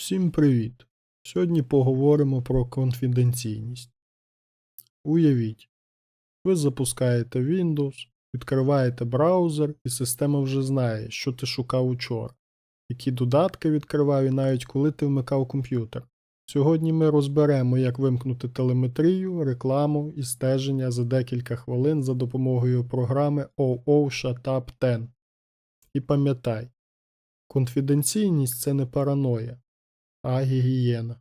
Всім привіт! Сьогодні поговоримо про конфіденційність. Уявіть, ви запускаєте Windows, відкриваєте браузер, і система вже знає, що ти шукав учора, які додатки відкривав і навіть коли ти вмикав комп'ютер. Сьогодні ми розберемо, як вимкнути телеметрію, рекламу і стеження за декілька хвилин за допомогою програми OO Shut 10. І пам'ятай, конфіденційність це не параноя, а гігієна.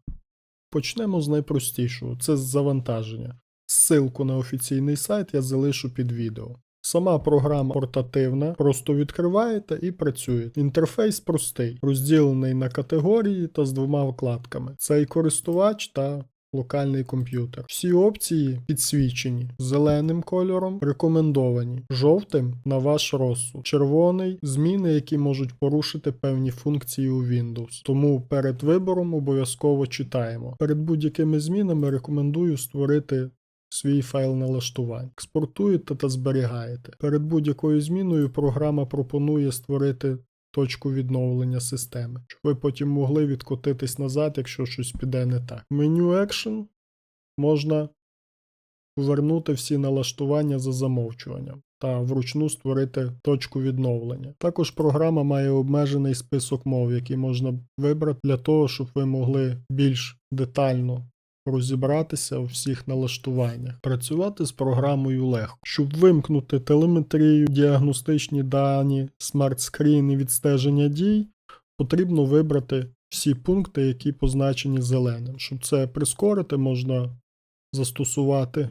Почнемо з найпростішого це з завантаження. Ссылку на офіційний сайт я залишу під відео. Сама програма портативна, просто відкриваєте і працює. Інтерфейс простий, розділений на категорії та з двома вкладками: це користувач та локальний комп'ютер. Всі опції підсвічені зеленим кольором, рекомендовані, жовтим на ваш розсуд, червоний зміни, які можуть порушити певні функції у Windows. Тому перед вибором обов'язково читаємо. Перед будь-якими змінами рекомендую створити. Свій файл налаштувань. Експортуєте та зберігаєте. Перед будь-якою зміною програма пропонує створити точку відновлення системи, щоб ви потім могли відкотитись назад, якщо щось піде не так. Меню Action можна повернути всі налаштування за замовчуванням та вручну створити точку відновлення. Також програма має обмежений список мов, які можна вибрати для того, щоб ви могли більш детально розібратися у всіх налаштуваннях. Працювати з програмою легко. Щоб вимкнути телеметрію, діагностичні дані, смарт-скрін і відстеження дій, потрібно вибрати всі пункти, які позначені зеленим. Щоб це прискорити, можна застосувати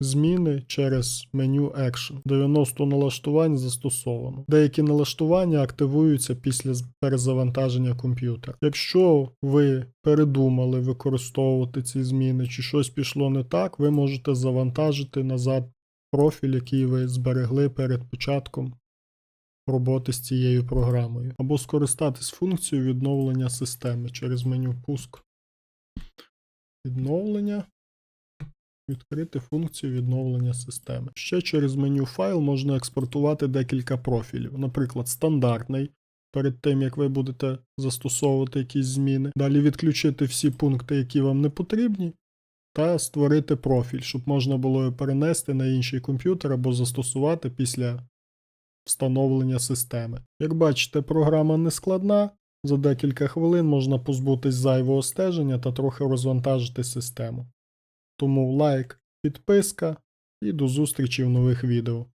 зміни через меню Action. 90 налаштувань застосовано. Деякі налаштування активуються після перезавантаження комп'ютера. Якщо ви передумали використовувати ці зміни чи щось пішло не так, ви можете завантажити назад профіль, який ви зберегли перед початком роботи з цією програмою, або скористатись функцією відновлення системи через меню Пуск. Відновлення. Відкрити функцію відновлення системи. Ще через меню файл можна експортувати декілька профілів, наприклад, стандартний. Перед тим як ви будете застосовувати якісь зміни. Далі відключити всі пункти, які вам не потрібні, та створити профіль, щоб можна було його перенести на інший комп'ютер або застосувати після встановлення системи. Як бачите, програма не складна. За декілька хвилин можна позбутись зайвого стеження та трохи розвантажити систему. Тому лайк, підписка і до зустрічі в нових відео.